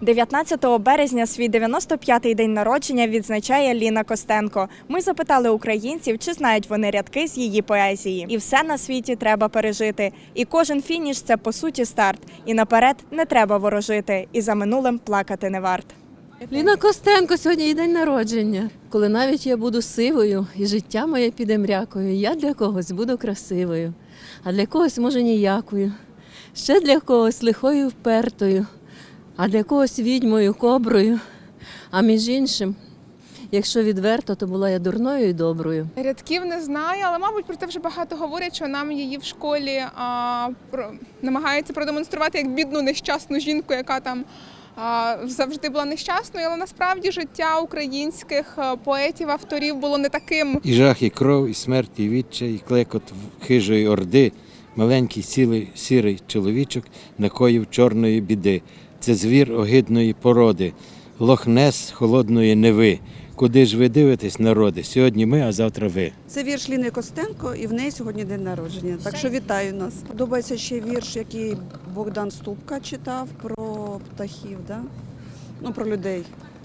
19 березня свій 95-й день народження відзначає Ліна Костенко. Ми запитали українців, чи знають вони рядки з її поезії. І все на світі треба пережити. І кожен фініш це по суті старт. І наперед не треба ворожити. І за минулим плакати не варт. Ліна Костенко сьогодні її день народження. Коли навіть я буду сивою і життя моє піде мрякою, я для когось буду красивою, а для когось може ніякою. Ще для когось лихою впертою, а для когось відьмою, коброю. А між іншим, якщо відверто, то була я дурною і доброю. Рядків не знаю, але мабуть про це вже багато говорять, що нам її в школі а, про, намагаються продемонструвати як бідну нещасну жінку, яка там завжди була нещасною. Але насправді життя українських поетів, авторів було не таким І жах, і кров, і смерть, і відчай, і клекот хижої орди, маленький сілий сірий чоловічок накоїв чорної біди. Це звір огидної породи, лохнес холодної неви. Куди ж ви дивитесь, народи? Сьогодні ми, а завтра ви. Це вірш Ліни Костенко, і в неї сьогодні день народження. Так що вітаю нас. Подобається ще вірш, який Богдан Ступка читав про птахів, да? ну про людей.